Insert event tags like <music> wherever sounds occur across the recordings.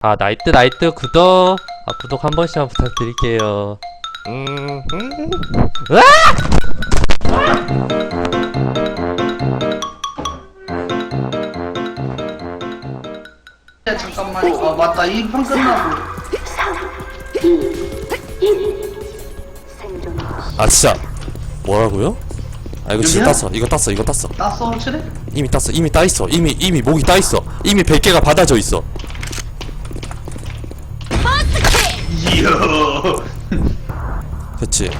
아 나이트 나이트 구독 아 구독 한 번씩만 부탁드릴게요 음, 음. 으아! 야, 잠깐만. 아, 맞다. 이판 끝나고. 아 진짜 뭐라고요? 아 이거 진짜? 땄어 이거 땄어 이거 땄어 땄어, 확실해? 이미 땄어 이미 따있어 이미 이미 목이 따있어 이미 100개가 받아져 있어 이야. 됐지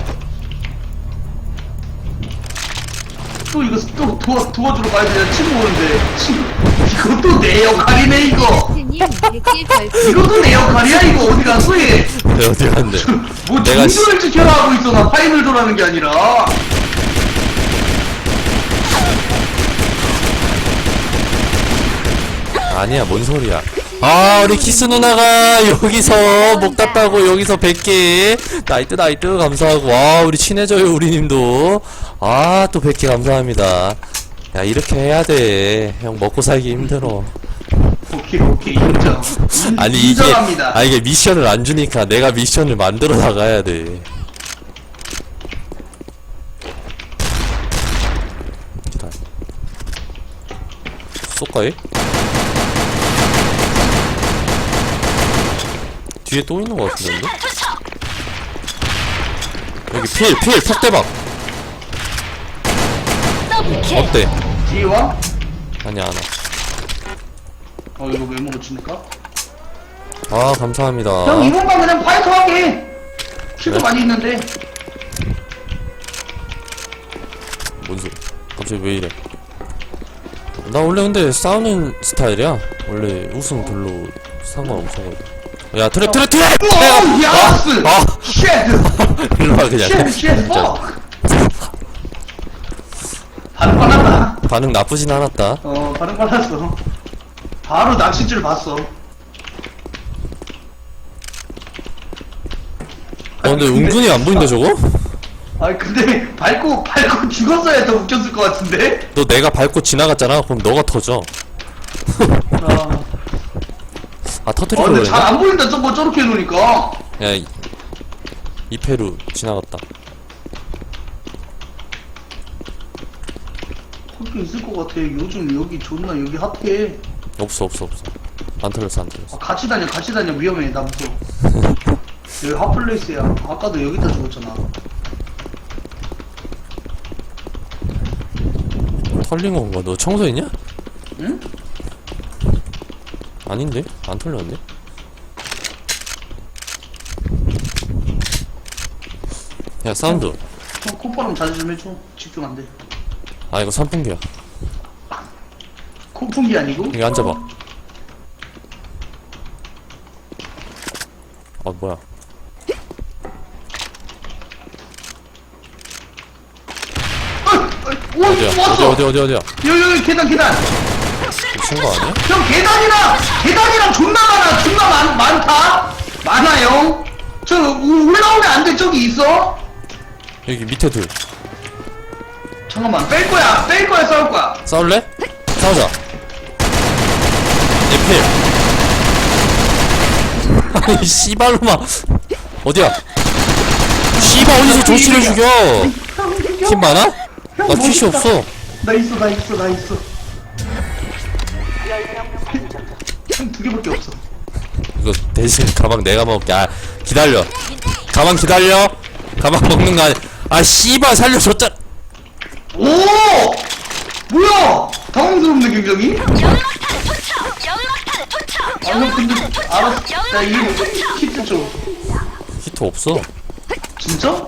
또 이거 또 도와, 도와주러 가야 돼. 친구 오는데. 친구. 이것도 내 역할이네, 이거. 님 100개 별풍 이것도 내 역할이야, 이거. 어디 갔어, 얘. 내 어디 갔는데 뭐, 내가 정도를 지켜라 하고 있어. 나 파인을 도라는 게 아니라. 아니야 뭔 소리야 아 우리 키스 누나가 여기서 목 땄다고 여기서 100개 나이트 나이트 감사하고 와 우리 친해져요 우리님도 아 또 100개 감사합니다 야 이렇게 해야 돼 형 먹고 살기 힘들어 오케이, 오케이. 인정. 인- <laughs> 아니 이게 인정합니다. 아 이게 미션을 안 주니까 내가 미션을 만들어 나가야 돼. 쏠까요? 뒤에 또 있는 것 같은데? 여기 필, 필, 턱대박! 어때? 뒤에 와? 아니야, 안 와. 어, 이거 왜못 치니까? 아, 감사합니다. 형, 이번만 그냥 파이터 하게. 킬도 그래? 많이 있는데. 뭔 소리? 갑자기 왜 이래? 나 원래 근데 싸우는 스타일이야. 원래 우승 별로 상관없어가지고. 야 트랩 트랩 트랩! 오, 야스! 아! 쉣! <laughs> 일로와 그냥. 쉣, 쉣, 진짜 퍽! 바로 빨았다. 반응 나쁘진 않았다. 어, 바로 빨았어. 바로 낚싯줄 봤어. 어 근데 은근히 안 보인다 저거? 아 근데 밟고 밟고 죽었어야 더 웃겼을 것 같은데? 너 내가 밟고 지나갔잖아. 그럼 너가 터져. 아, 아 어, 터트리고 근데 잘? 안 보인다 저거 저렇게 해놓으니까 야 이, 이페루 지나갔다. 그렇게 있을 것 같아 요즘 여기 존나 여기 핫해 없어 없어 없어. 안 털렸어 안 털렸어. 아, 같이 다녀 같이 다녀 위험해 나 무서워 <laughs> 여기 핫플레이스야 아까도 여기다 죽었잖아 털린 건가? 너 청소했냐? 응? 아닌데? 안 털렸는데? 야 사운드. 형 콧바람 자주 좀 해줘 집중 안 돼 아 이거 선풍기야. 코풍기 아니고? 여기 앉아봐. 어 뭐야? 오 어디야? 어디 어디 어디 어디야? 여기 여기 계단 계단 미친 거 아니야? 형 계단이랑 계단이랑 존나 많아 존나 많, 많다 많아요 저 우- 올라오면 안 돼 저기 있어 여기 밑에 둘. 잠깐만 뺄 거야 뺄 거야 싸울 거야 싸울래? 싸우자. 얘 필. <laughs> 아니 씨발로마. 어디야? 씨발 어디서 조치를 죽여? 팀 많아? 나 퀴시 없어. 나 있어 나 있어 나 있어 두 개밖에 없어 이거 대신 가방 내가 먹을게. 아 기다려. 가방 기다려. 가방 먹는 거 아니. 아 씨발 살려줬잖아. 오 뭐야 당황스럽네 굉장히 아형 근데 알았어 나 이거 키트 줘 히트 없어. 진짜?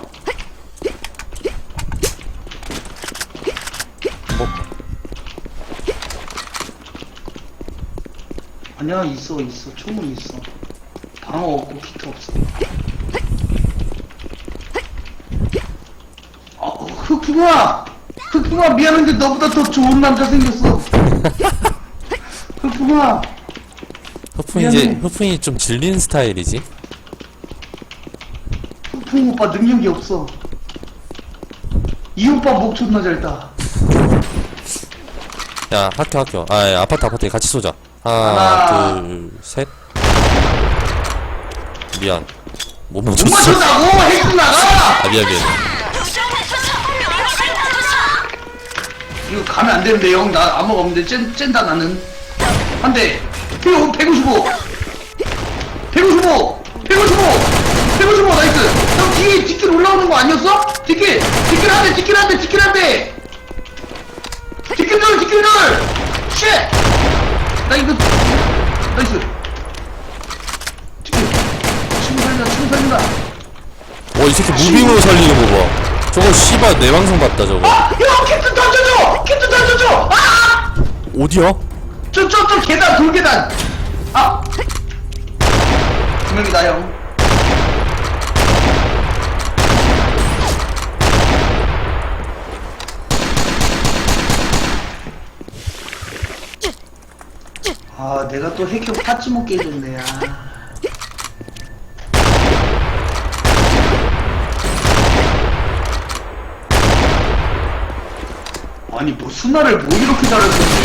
아니야 있어 있어 총은 있어 방어 없고 키트 없어 아 흑풍아 흑풍아 미안한데 너보다 더 좋은 남자 생겼어 흑풍아 허풍이 이제 미안해. 허풍이 좀 질린 스타일이지. 흑풍 오빠 능력이 없어 이 오빠 목 존나 잘 따 야 학교 학교. 아 야, 아파트 아파트 같이 쏘자. 하나, 하나. 둘 셋. 미안. 못 못 맞췄어. 맞췄다고? 핵스나가! 아 미안 미안. 이거 가면 안 되는데 형. 나 아무가 없는데 쨘, 쨘다 나는. 한대. 155 155 155 155 나이스. 형 뒤에 뒷길 올라오는 거 아니었어? 뒷길 뒷길 한대 뒷길 한대 뒷길 한대 나 이거 나이스 뒷길 친구 살린다 친구 살린다 와 이 새끼 무빙으로 살리는 거 봐 저거 씨발 내 방송 봤다 저거 아! 형 캡틴 던져줘! 캡틴 던져줘! 아! 어디야? 저, 저, 저 계단, 돌 계단! 아! 두 명이다, 형. 아, 내가 또 핵격 파츠 못 깨졌네, 아. 아니, 뭐, 순나를 뭐 이렇게 잘했었지?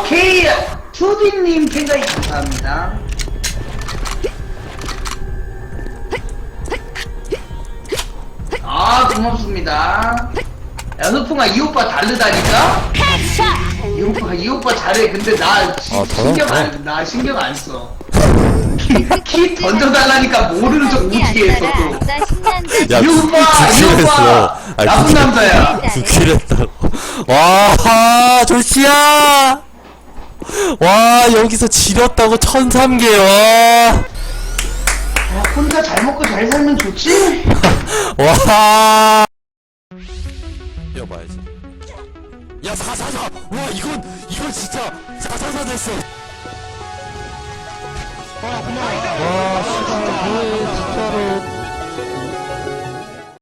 오케이 투디님 팬가이 감사합니다 아 고맙습니다 야 소풍아 이 오빠 다르다니까? 이 오빠 이 오빠 잘해. 근데 나 시, 아, 신경 잘하네. 안나 신경 안써. 키, 키 던져달라니까 모르는 척 오지게 했어 또. 야이 오빠 이 오빠! 아니, 나쁜 그게- 남자야. 부킬했다고. 와 조씨야! 와 여기서 지렸다고 천삼개 와 아, 혼자 잘 먹고 잘 살면 좋지? <laughs> 와. 뛰어봐야지. 야, 444! 와, 이건, 이건 진짜 444 됐어. 와, 고마워. 와, 씨발.